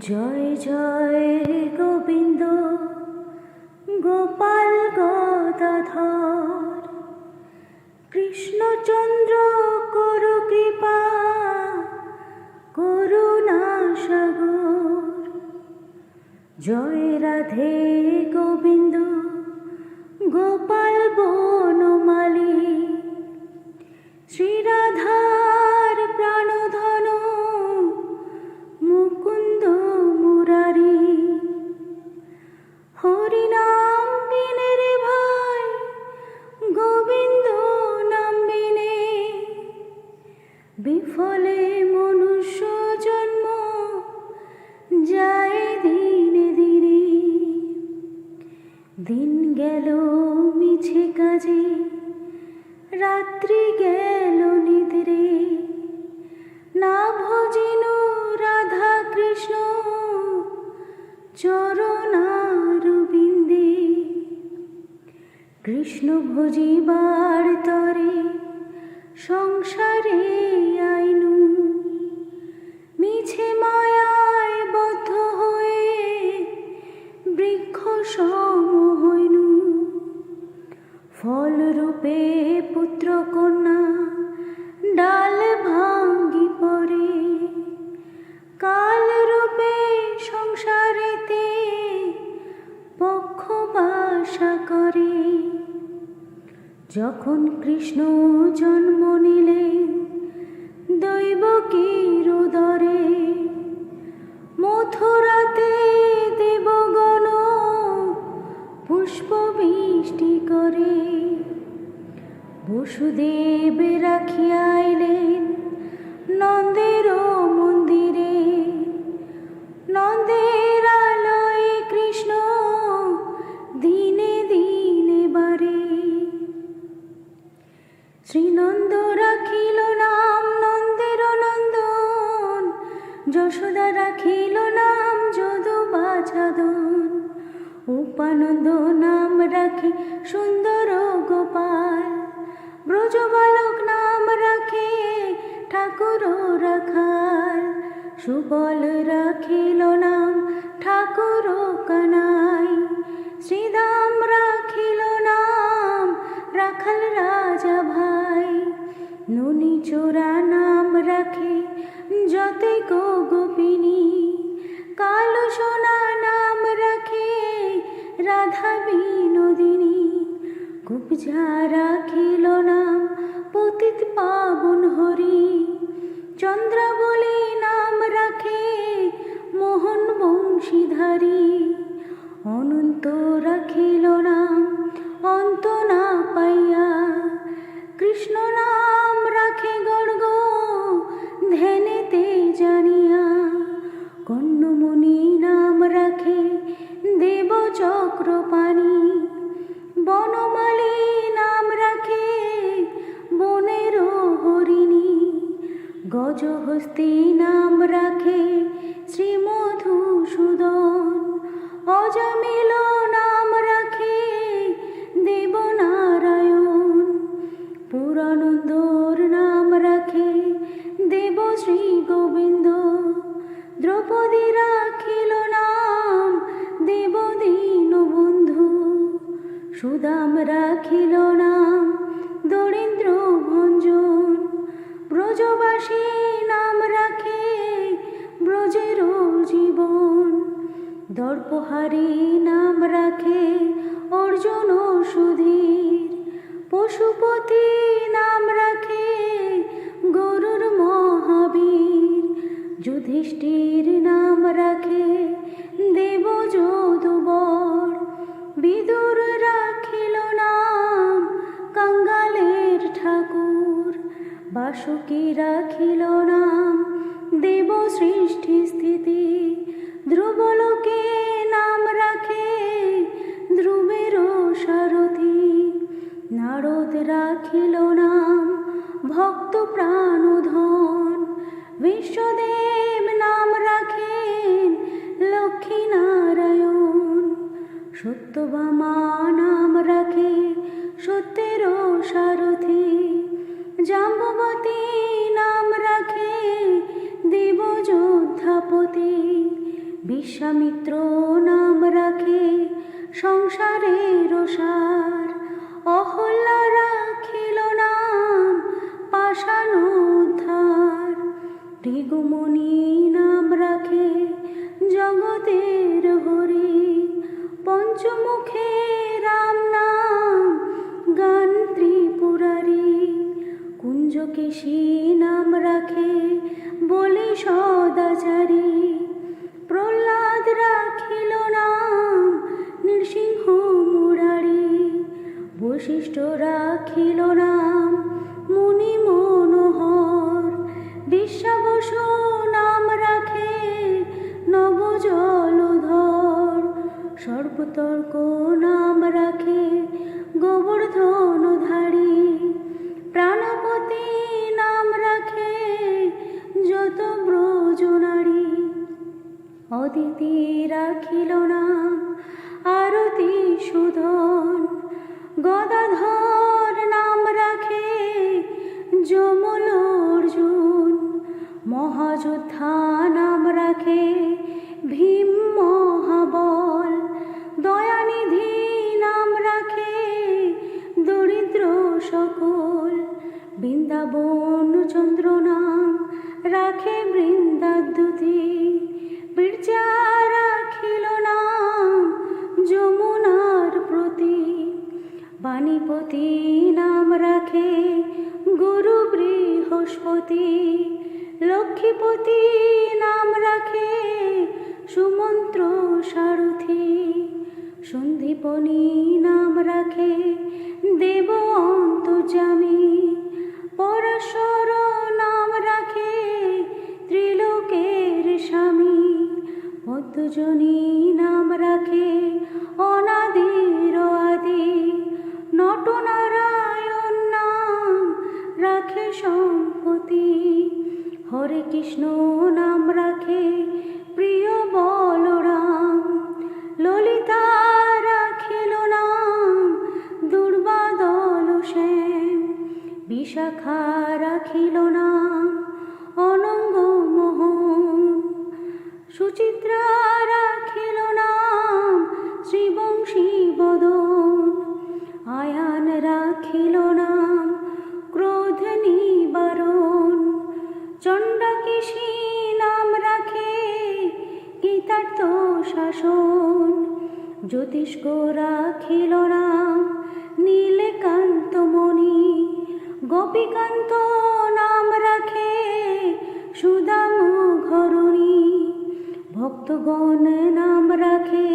জয় জয় গোবিন্দ গোপাল গদাধর কৃষ্ণচন্দ্র জয় রাধে গোবিন্দ, গোপাল বনমালী শ্রীরাধার প্রাণধন, মুকুন্দ মুরারি। হরিনাম বিনে রে ভাই, গোবিন্দ নাম বিনে। বিফলে মনুষ্য দিন গেল মিছে কাজে, রাত্রি গেল নিদ্রে। না ভজিনু রাধা কৃষ্ণ চরণারবিন্দে কৃষ্ণ ভজিবার তরে, সংসারে আইনু। মিছে মায়ায় কৃষ্ণ জন্ম নিলেন দৈবকীর উদরে মথুরাতে দেবগণ পুষ্প বৃষ্টি করে। বসুদেব রাখিয়া এলেন উপানন্দ নাম রাখে, সুন্দর গোপাল। ব্রজবালক নাম রাখে, ঠাকুর রাখাল। সুবল রাখিল নাম, ঠাকুর কানাই। শ্রীদাম রাখিল নাম, রাখাল রাজা ভাই। নুনি চোরা নাম রাখে, যতে গো গোপিনী। কালো রাধা বিনোদিনী কুবজা রাখিল নাম, পতিত পাবন হরি। চন্দ্রাবলী নাম রাখে মোহন বংশীধারী। অনন্ত রাখিল নাম, অন্ত না পাইয়া কৃষ্ণ নাম গজহস্তি নাম রাখে শ্রীমধুসূদন অজামিল নাম রাখে দেবনারায়ণ। পুরানন্দর নাম রাখে দেব শ্রী গোবিন্দ। দ্রৌপদী রাখিল নাম দেব দীনবন্ধু। সুদাম রাখিল নাম দর্পহারী নাম রাখে অর্জুন সুধীর। পশুপতি নাম রাখে গরুর মহাবীর। যুধিষ্ঠির নাম রাখে দেব যদুবর। বিদুর রাখিল নাম কাঙ্গালের ঠাকুর। বাসুকি রাখিল নাম দেব সৃষ্টি স্থিতি ধ্রুবলোকে নাম রাখে, ধ্রুবেরও সারথি। নারদ রাখিল নাম, ভক্ত প্রাণধন। বিশ্বদেব নাম রাখেন লক্ষ্মী নারায়ণ সত্যবামা নাম রাখে, সত্যেরও সারথি। জাম্বতী নাম রাখে, দেবযোদ্ধাপতি। বিশ্বামিত্র নাম রাখে সংসারের সার অহল্যা রাখিল নাম উদ্ধার ভৃগুমণি নাম রাখে জগতের হরি। পঞ্চমুখে রাম নাম গান ত্রিপুরারি। কুঞ্জকেশী নাম রাখে বলি সদাচারী। অদিতি রাখিল নাম আরতি সুধন। গদাধর নাম রাখে যমল অর্জুন। মহাযোদ্ধা নাম রাখে ভীম মহাবল। দয়ানিধি নাম রাখে দরিদ্র সকল। বৃন্দাবন চন্দ্র নাম রাখে বৃন্দাদ্যুতি। বাণীপতি নাম রাখে গুরু বৃহস্পতি। লক্ষ্মীপতি নাম রাখে সুমন্ত্র সারথি। সন্দীপনী নাম রাখে দেব অন্তর্জামী পরশ্বর নাম রাখে ত্রিলোকের স্বামী। পদ্মজনী নাম রাখে অনাদির আদি। নটনারায়ণ নাম রাখে সম্পতি হরে কৃষ্ণ নাম রাখে প্রিয় বলরাম। ললিতা রাখিল নাম দুর্বাদল শ্যাম বিশাখা রাখিল নাম ভক্তগণ নাম রাখে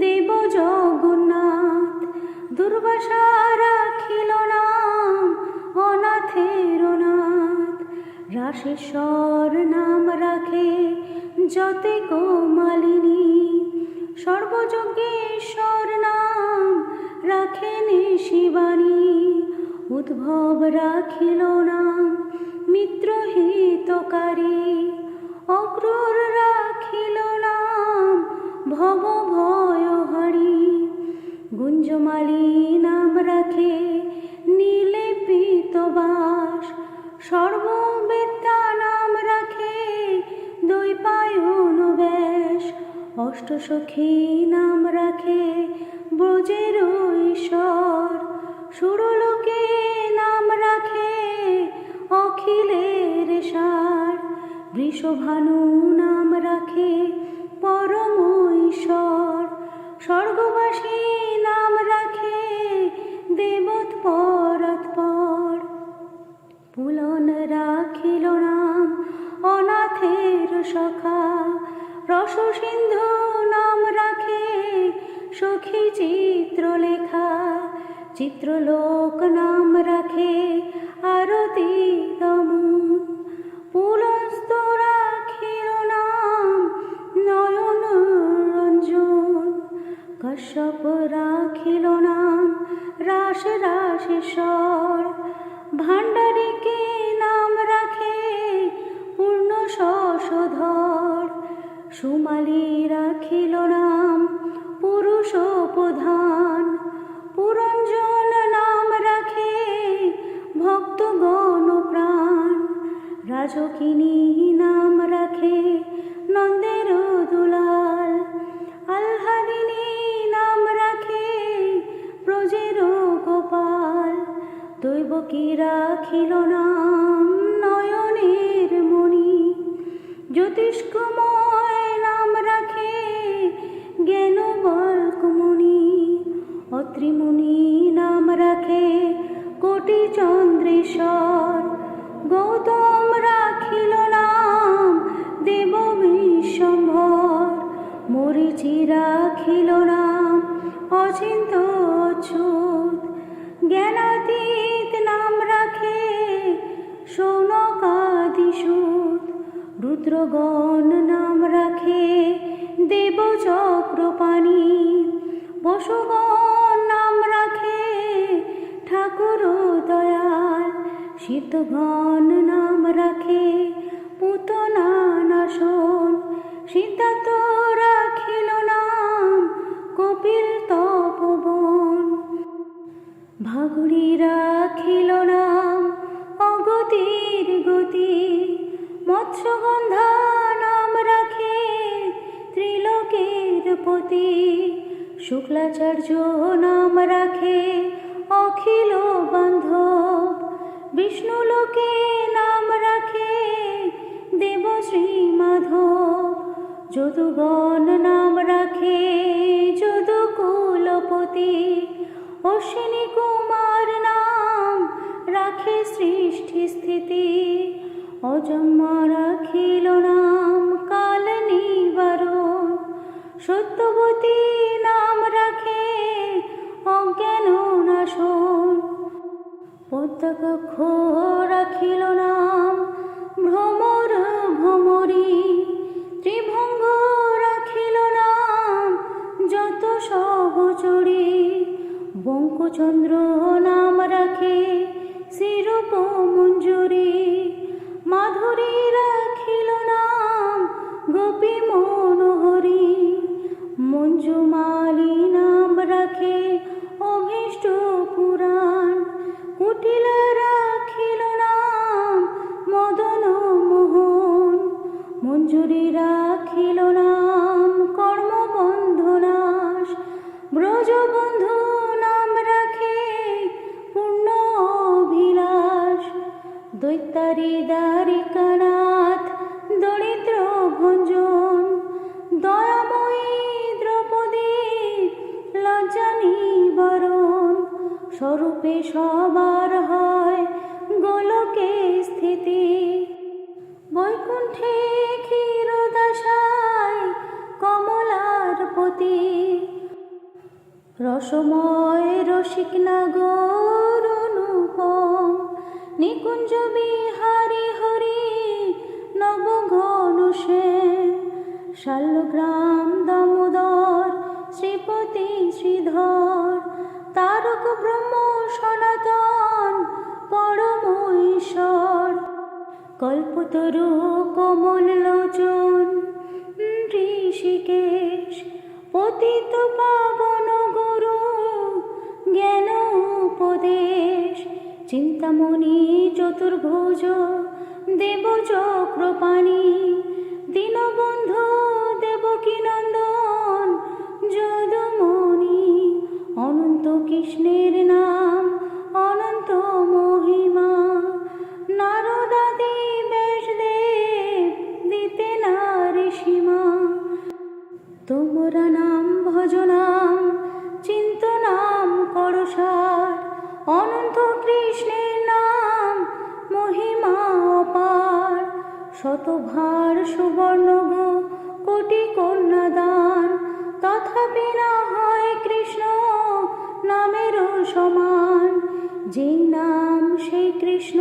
দেব জগন্নাথ। দুর্বাসা রাখিল নাম অনাথের নাথ রাশেশ্বর নাম রাখে যতে কোমালিনী সর্বযজ্ঞেশ্বর নাম রাখেন শিবানী। উদ্ভব রাখিল নাম মিত্র হিতকারী অক্রূর রাখিল নাম ভব ভয় হরি। গুঞ্জমালী নাম রাখে নীলে পিতবাস সর্ববেত্তা নাম রাখে। দৈপায়ন বেশ অষ্টসখী নাম রাখে ব্রজের ঈশ্বর। সুরলোকে নাম রাখে অখিলের সার। বৃষভানু নাম রাখে পরম ঈশ্বর, স্বর্গবাসী নাম রাখে দেবত পরৎপর পুলন রাখিল নাম অনাথের সখা, রস সিন্ধু নাম রাখে সখী চিত্রলেখা, চিত্রলোক নাম রাখে ভক্তগণ রুদ্রগণ নাম রাখে দেব চক্রপাণি বসুগণ নাম রাখে ঠাকুর দয়াল। সিদ্ধগণ নাম রাখে পুতনা নাশন সিদ্ধার্থ রাখিল নাম কপিল তপবন। ভাগুড়ি রাখিল নাম অগতির গতি। মৎস্যগন্ধা নাম রাখে ত্রিলোকের পতি শুক্লাচার্য নাম রাখে অখিল বান্ধব। বিষ্ণুলোকে নাম রাখে দেব শ্রী মাধব। যদুগণ নাম রাখে যদু কুলপতি অশ্বিনী কুমার নাম রাখে সৃষ্টি স্থিতি অজম্মা রাখিল নাম, কাল নিবারণ। সত্যবতী নাম রাখে অজ্ঞান নাশন। পদ্মকক্ষ রাখিল নাম, ভ্রমর ভ্রমরি। ত্রিভঙ্গ রাখিল নাম, যত সহচরী। বঙ্কচন্দ্র নাম রাখে শিরূপ মঞ্জুমালি নাম রাখে অভীষ্ট পুরাণ কুটিল স্বরূপে সবার হয় গোলকে স্থিতি। বৈকুণ্ঠে ক্ষীরদাসায় কমলার পতি রসময় রসিক নাগর অনুপম, নিকুঞ্জ বিহারি হরি নবঘন শাল্যগ্রাম দামোদর শ্রীপতি শ্রীধর কল্পতরু কোমল লোচন। ঋষিকেশ, পতিত পাবন গুরু, জ্ঞান উপদেশ। চিন্তামণি চতুর্ভুজ দেব চক্রপাণি দীনবন্ধু দেবকী নন্দন যদুমণি, অনন্ত কৃষ্ণের নাম। কৃষ্ণ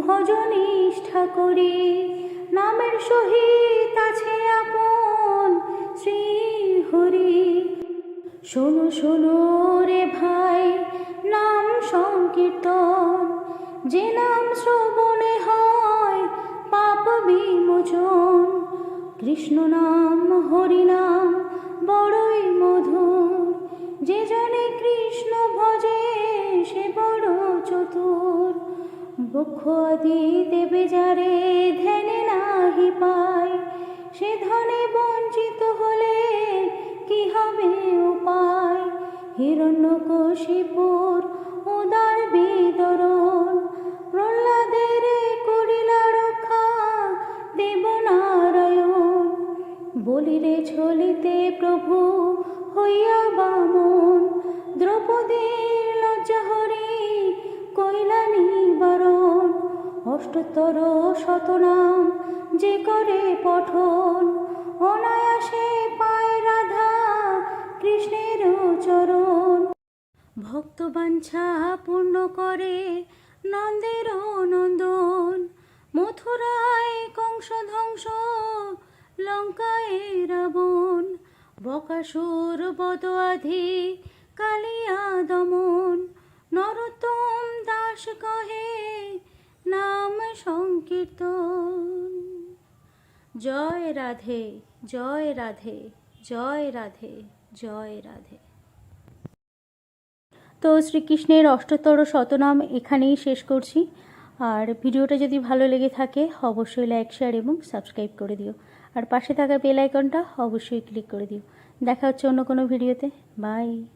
ভজনিষ্ঠা করি। নামের সহিত আছে আপন শ্রী হরি শোনো শোনো রে ভাই, নাম সংকীর্তন। যে নাম শ্রবণে হয় পাপ বিমোচন। কৃষ্ণ নাম, হরি নাম, বড়ই মধুর। যে জানে কৃষ্ণ ভজে সে বড় চতুর। বক্ষ আদি দেবে যারে ধ্যানে নাহি পায় সে ধনে বঞ্চিত হলে কি হবে উপায়? হিরণ্যকশিপুর উদার বিদরণ প্রহ্লাদের করিলা রক্ষা দেবনারায়ণ বলিরে ছলিতে প্রভু হইয়া বামন, দ্রৌপদীর লজ্জা হরি কইলা অষ্টতর শতনাম, যে করে পঠন। অনায়াসে পায় রাধা কৃষ্ণের চরণ। ভক্তবাঞ্ছা পূর্ণ করে নন্দের নন্দন। মথুরায় কংস ধ্বংস লঙ্কায় রাবণ। বকাসুর বদ আধি কালিয়া দমন। নরোত্তম দাস কহে নাম সংকীর্তন। জয় রাধে জয় রাধে জয় রাধে জয় রাধে। তো শ্রীকৃষ্ণের অষ্টতর শতনাম এখানেই শেষ করছি। আর ভিডিওটা যদি ভালো লেগে থাকে, অবশ্যই লাইক, শেয়ার এবং সাবস্ক্রাইব করে দিও। আর পাশে থাকা বেল আইকনটা অবশ্যই ক্লিক করে দিও। দেখা হচ্ছে অন্য কোনো ভিডিওতে। বাই।